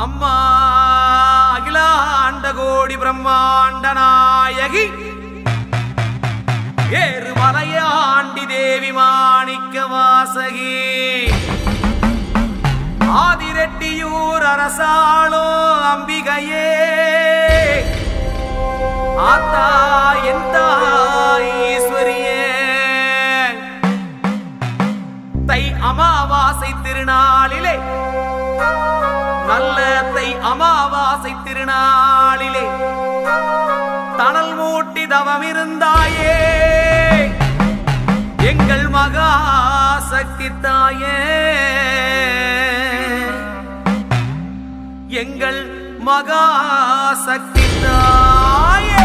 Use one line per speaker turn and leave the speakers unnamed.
அம்மா அகிலாண்ட கோடி பிரம்மாண்ட நாயகி ஏறு மலையாண்டி தேவி மாணிக்க வாசகி. ஆதிரெட்டியூர் அரசாளோ அம்பிகையே ஆத்தா என் ஈஸ்வரியே. தை அமாவாசை திருநாளிலே நல்ல அமாவாசை திருநாளிலே தணல் மூட்டி தவமிருந்தாயே எங்கள் மகா சக்தி தாயே. எங்கள் மகா சக்தி தாயே.